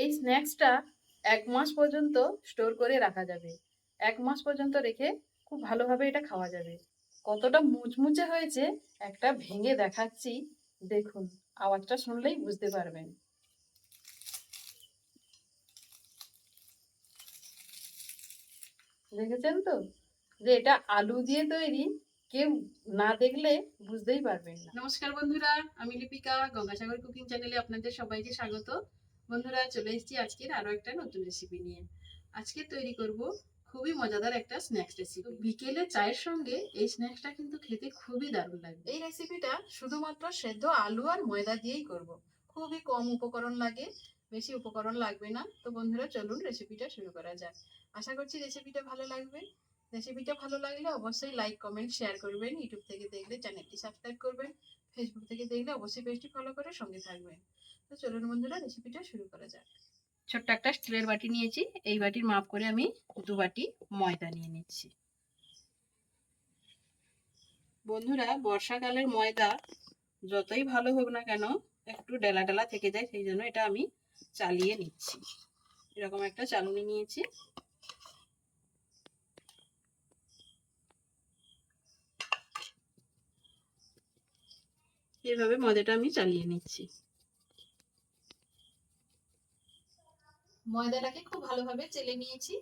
এই স্ন্যাক্সটা এক মাস পর্যন্ত স্টোর করে রাখা যাবে। এক মাস পর্যন্ত রেখে খুব ভালোভাবে এটা খাওয়া যাবে। কতটা মুচমুচে হয়েছে একটা ভেঙে দেখাচ্ছি। দেখুন, আওয়াজটা শুনলেই বুঝতে পারবেন। দেখেছেন তো? যে এটা আলু দিয়ে তৈরি, কেউ না দেখলে বুঝতেই পারবেন না। নমস্কার বন্ধুরা, আমি লিপিকা, গঙ্গাসাগর কুকিং চ্যানেলে আপনাদের সবাইকে স্বাগত। বন্ধুরা চলে এসেছি আজকের আরও একটা নতুন রেসিপি নিয়ে। আজকে তৈরি করব খুবই মজাদার একটা স্ন্যাক্স রেসিপি বিকেলে চায়ের সঙ্গে এই স্ন্যাক্সটা কিন্তু খেতে খুবই দারুণ লাগবে। এই রেসিপিটা শুধুমাত্র সেদ্ধ আলু আর ময়দা দিয়েই করব। খুবই কম উপকরণ লাগে, বেশি উপকরণ লাগবে না। তো বন্ধুরা চলুন রেসিপিটা শুরু করা যাক। আশা করছি রেসিপিটা ভালো লাগবে। রেসিপিটা ভালো লাগলে অবশ্যই লাইক কমেন্ট শেয়ার করবেন। ইউটিউব থেকে দেখলে চ্যানেলটি সাবস্ক্রাইব করবেন। ফেসবুক থেকে দেখলে অবশ্যই পেজটি ফলো করে সঙ্গে থাকবেন তো চলুন বন্ধুরা রেসিপিটা শুরু করা যাক। ছোট্ট একটা স্টিলের বাটি নিয়েছি। এই বাটির মাপ করে আমি দু বাটি ময়দা নিয়ে নিচ্ছি। বন্ধুরা, বর্ষাকালের ময়দা যতই ভালো হোক না কেন, একটু ডেলা ডেলা থেকে যায়, সেই জন্য এটা আমি চালিয়ে নিচ্ছি। এরকম একটা চালুনি নিয়েছি। এইভাবে ময়দাটা আমি চালিয়ে নিচ্ছি। ময়দাটাকে খুব ভালোভাবে চেলে নিয়েছি।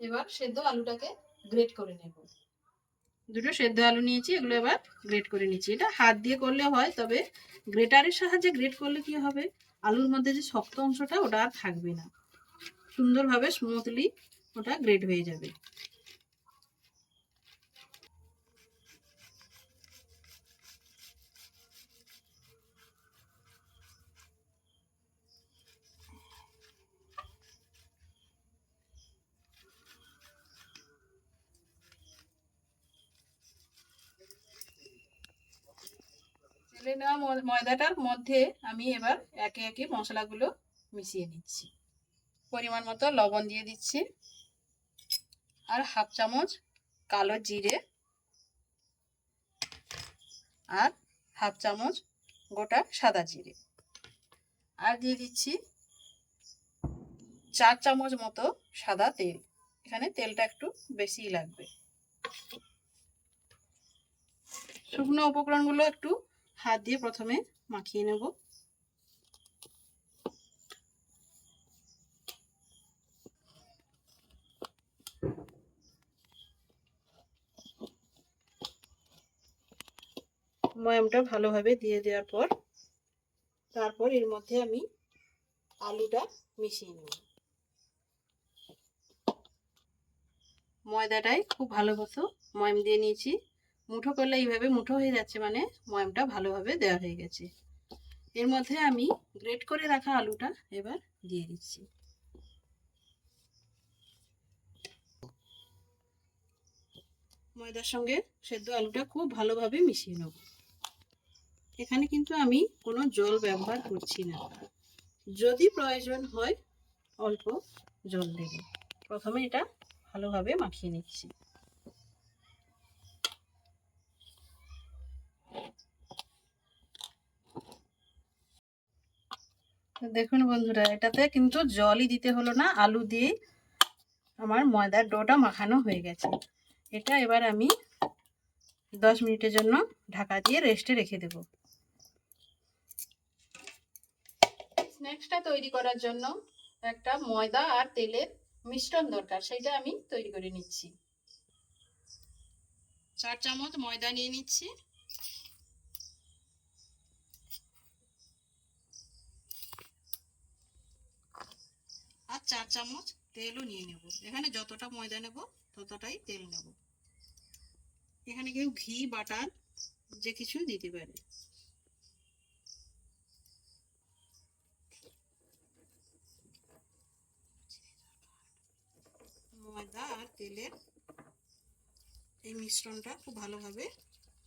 এবার সেদ্ধ আলুটাকে গ্রেট করে নেব। দুটো সেদ্ধ আলু নিয়েছি এগুলো এবার গ্রেট করে নিচ্ছি। এটা হাত দিয়ে করলে হয় তবে গ্রেটারের সাহায্যে গ্রেট করলে কি হবে? আলুর মধ্যে যে শক্ত অংশটা ওটা আর থাকবে না। সুন্দরভাবে স্মুথলি ওটা গ্রেট হয়ে যাবে। তেলে নেওয়া ময়দাটার মধ্যে আমি এবার একে একে মশলাগুলো মিশিয়ে নিচ্ছি। পরিমাণ মতো লবণ দিয়ে দিচ্ছি। আর হাফ চামচ কালো জিরে। আর হাফ চামচ গোটা সাদা জিরে। আর দিয়ে দিচ্ছি চার চামচ মতো সাদা তেল। এখানে তেলটা একটু বেশিই লাগবে। শুকনো উপকরণগুলো একটু হাত দিয়ে প্রথমে মাখিয়ে নেব। ময়ামটা ভালোভাবে দিয়ে দেওয়ার পর, তারপর এর মধ্যে আমি আলুটা মিশিয়ে নেব। ময়দাটাই খুব ভালো মতো ময়াম দিয়ে নিয়েছি। মুঠো করলে এইভাবে মুঠো হয়ে যাচ্ছে মানে ময়ামটা ভালোভাবে দেওয়া হয়ে গেছে। এর মধ্যে আমি গ্রেট করে রাখা আলুটা এবার দিয়ে দিচ্ছি। ময়দার সঙ্গে সেদ্ধ আলুটা খুব ভালোভাবে মিশিয়ে নেব। এখানে কিন্তু আমি কোনো জল ব্যবহার করছি না। যদি প্রয়োজন হয় অল্প জল দেব। প্রথমে এটা ভালোভাবে মাখিয়ে নিচ্ছি। দেখুন বন্ধুরা, এটাতে কিন্তু জলই দিতে হলো না, আলু দিয়ে আমার ময়দার ডোটা মাখানো হয়ে গেছে। এটা এবার আমি দশ মিনিটের জন্য ঢাকা দিয়ে রেস্টে রেখে দেব। স্ন্যাক্সটা তৈরি করার জন্য একটা ময়দা আর তেলের মিশ্রণ দরকার সেটা আমি তৈরি করে নিচ্ছি। চার চামচ ময়দা নিয়ে নিচ্ছি আর চার চামচ তেলও নিয়ে নেব। এখানে যতটা ময়দা নেব, ততটাই তেল নেব। এখানে কেউ ঘি, বাটার, যে কিছু দিতে পারে। ময়দা আর তেলের এই মিশ্রণটা খুব ভালোভাবে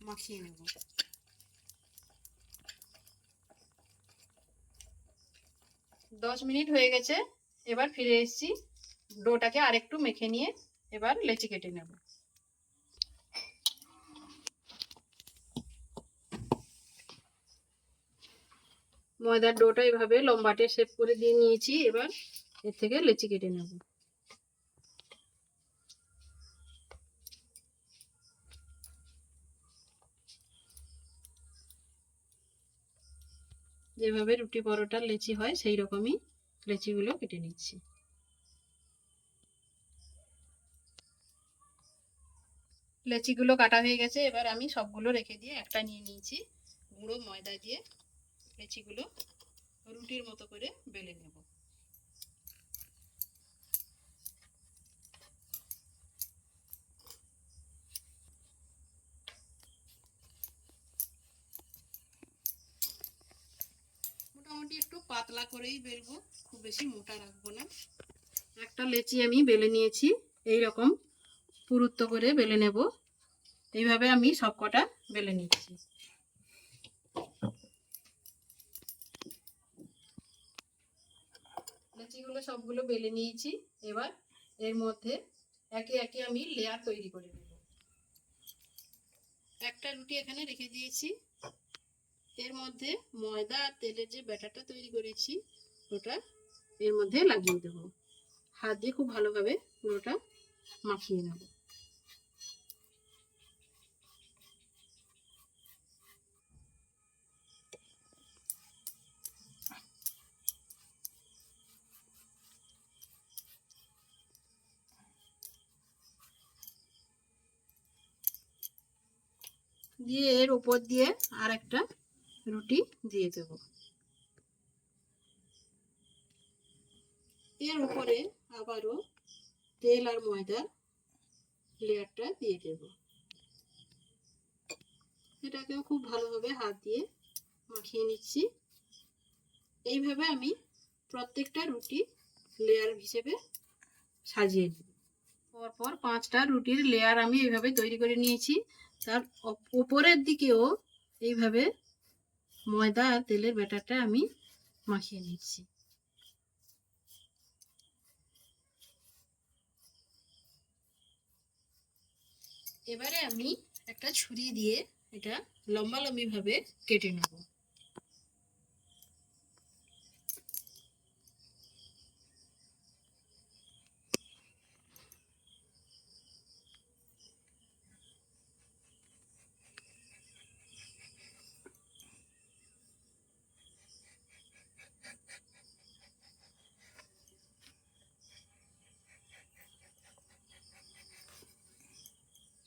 মাখিয়ে নেব। দশ মিনিট হয়ে গেছে। এবার ফিরে এসেছি। ডোটাকে আরেকটু মেখে নিয়ে এবার লেচি কেটে নেব। ময়দার ডোটা এভাবে লম্বাটে শেপ করে দিয়ে নিয়েছি, এবার এর থেকে লেচি কেটে নেব। যেভাবে রুটি পরোটার লেচি হয় সেই রকমই লেচিগুলো কেটে নিচ্ছি। লেচিগুলো কাটা হয়ে গেছে, এবার আমি সবগুলো রেখে দিয়ে একটা নিয়ে নিয়েছি, গুঁড়ো ময়দা দিয়ে লেচিগুলো রুটির মতো করে বেলে নেব মোটামুটি একটু পাতলা করেই বেলবো, খুব বেশি মোটা রাখব না। একটা লেচি আমি বেলে নিয়েছি এই রকম পুরুত্ব করে বেলে নেব। এইভাবে আমি সবকটা বেলে নিচ্ছি। লেচিগুলো সবগুলো বেলে নিয়েছি, এবার এর মধ্যে একে একে আমি লেয়ার তৈরি করে নেব। একটা রুটি এখানে রেখে দিয়েছি। এর মধ্যে ময়দা আর তেলের যে ব্যাটারটা তৈরি করেছি, ওটা এর মধ্যে লাগিয়ে দেব। হাত দিয়ে খুব ভালোভাবে পুরোটা মাখিয়ে নেব। দিয়ে এর উপর দিয়ে আর একটা রুটি দিয়ে দেব। এর উপরে আবারও তেল আর ময়দার লেয়ারটা দিয়ে দেব। এটাকেও খুব ভালোভাবে হাত দিয়ে মাখিয়ে নিচ্ছি। এইভাবে আমি প্রত্যেকটা রুটি লেয়ার হিসেবে সাজিয়ে নেব। পরপর পাঁচটা রুটির লেয়ার আমি এইভাবে তৈরি করে নিয়েছি। তার উপরের দিকেও এইভাবে ময়দা আর তেলের ব্যাটারটা আমি মাখিয়ে নিচ্ছি। এবারে আমি একটা ছুরি দিয়ে এটা লম্বা লম্বি ভাবে কেটে নেব।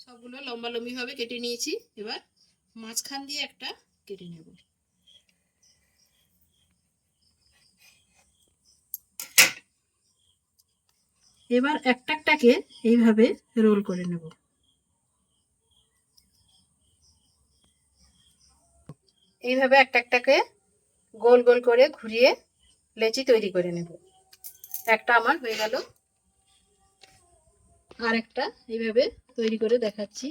সবগুলো লম্বা লম্বি ভাবে কেটে নিয়েছি। এবার মাঝখান দিয়ে একটা কেটে নেব। এবার একটা একটাকে এইভাবে রোল করে নেব। এইভাবে একটা একটাকে গোল গোল করে ঘুরিয়ে লেচি তৈরি করে নেব। একটা আমার হয়ে গেল। আর একটা এইভাবে তৈরি করে দেখাচ্ছি।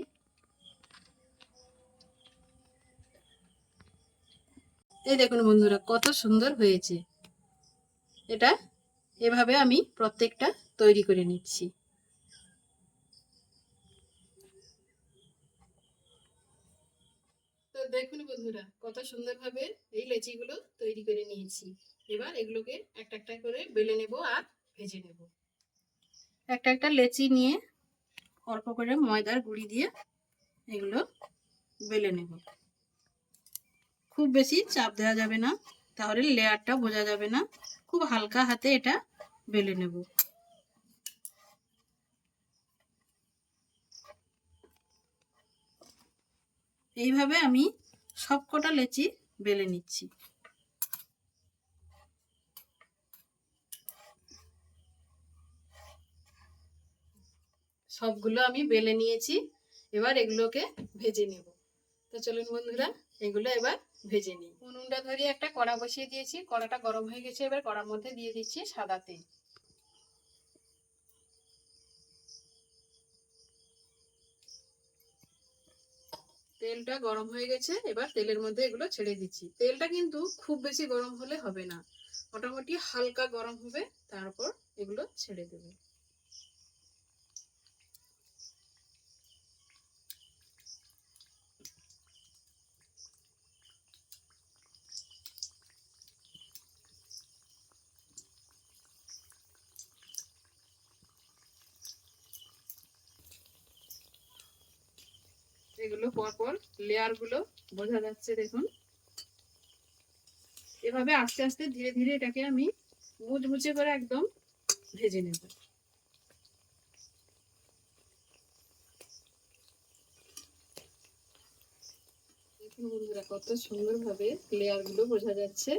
এই দেখুন বন্ধুরা, কত সুন্দর হয়েছে। এটা এভাবে আমি প্রত্যেকটা তৈরি করে নিচ্ছি। তো দেখুন বন্ধুরা, কত সুন্দরভাবে এই লেচিগুলো তৈরি করে নিয়েছি। এবার এগুলোকে একটা একটা করে বেলে নেব আর ভেজে নেব। একটা একটা লেচি নিয়ে অল্প করে ময়দার গুঁড়ি দিয়ে এগুলো বেলে নেব। খুব বেশি চাপ দেওয়া যাবে না, তাহলে লেয়ারটা বোঝা যাবে না। খুব হালকা হাতে এটা বেলে নেব। এইভাবে আমি সবকটা লেচি বেলে নিচ্ছি। সবগুলো আমি বেলে নিয়েছি। এবার এগুলোকে ভেজে নেব। তো চলুন বন্ধুরা, এগুলো এবার ভেজে নিই। উনুনটা ধরিয়ে একটা কড়া বসিয়ে দিয়েছি। কড়াটা গরম হয়ে গেছে, এবার কড়ার মধ্যে দিয়ে দিচ্ছি সাদা তেল। তেলটা গরম হয়ে গেছে, এবার তেলের মধ্যে এগুলো ছেড়ে দিচ্ছি। তেলটা কিন্তু খুব বেশি গরম হলে হবে না। মোটামুটি হালকা গরম হবে, তারপর এগুলো ছেড়ে দেবো। এগুলো পরপর লেয়ারগুলো বোঝা যাচ্ছে দেখুন। এভাবে আস্তে আস্তে ধীরে ধীরে এটাকে আমি মুচমুচে করে একদম ভেজে নেব। বন্ধুরা, কত সুন্দর ভাবে লেয়ারগুলো বোঝা যাচ্ছে।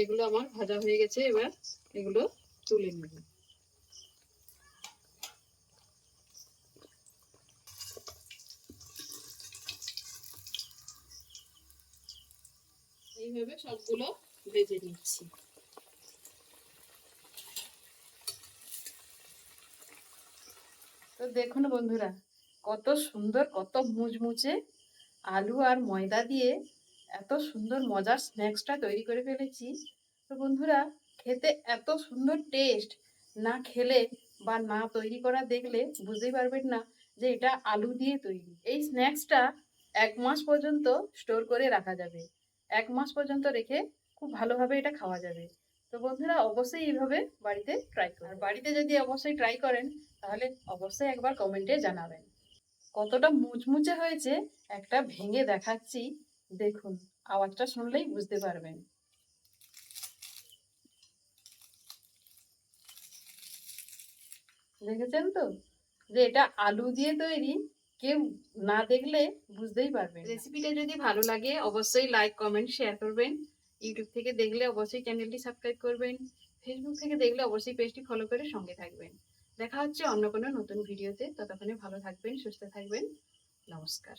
এগুলো আমার ভাজা হয়ে গেছে, এবার এগুলো তুলে নেব। এইভাবে সবগুলো ভেজে নিচ্ছি। তো দেখুন বন্ধুরা, কত সুন্দর, কত মুচমুচে আলু আর ময়দা দিয়ে এত সুন্দর মজার স্ন্যাক্সটা তৈরি করে ফেলেছি। তো বন্ধুরা, খেতে এত সুন্দর টেস্ট, না খেলে বা না তৈরি করা দেখলে বুঝতেই পারবেন না যে এটা আলু দিয়ে তৈরি। এই স্ন্যাক্সটা এক মাস পর্যন্ত স্টোর করে রাখা যাবে। এক মাস পর্যন্ত রেখে খুব ভালোভাবে এটা খাওয়া যাবে। তো বন্ধুরা, অবশ্যই এইভাবে বাড়িতে ট্রাই করেন। বাড়িতে যদি অবশ্যই ট্রাই করেন, তাহলে অবশ্যই একবার কমেন্টে জানাবেন। কতটা মুচমুচে হয়েছে একটা ভেঙে দেখাচ্ছি। দেখুন, আওয়াজটা শুনলেই বুঝতে পারবেন। দেখেছেন তো? যে এটা আলু দিয়ে তৈরি কেউ না দেখলে বুঝতেই পারবেন রেসিপিটা যদি ভালো লাগে, অবশ্যই লাইক কমেন্ট শেয়ার করবেন। ইউটিউব থেকে দেখলে অবশ্যই চ্যানেলটি সাবস্ক্রাইব করবেন। ফেসবুক থেকে দেখলে অবশ্যই পেজটি ফলো করে সঙ্গে থাকবেন। দেখা হচ্ছে অন্য কোনো নতুন ভিডিওতে ততক্ষণে ভালো থাকবেন, সুস্থ থাকবেন। নমস্কার।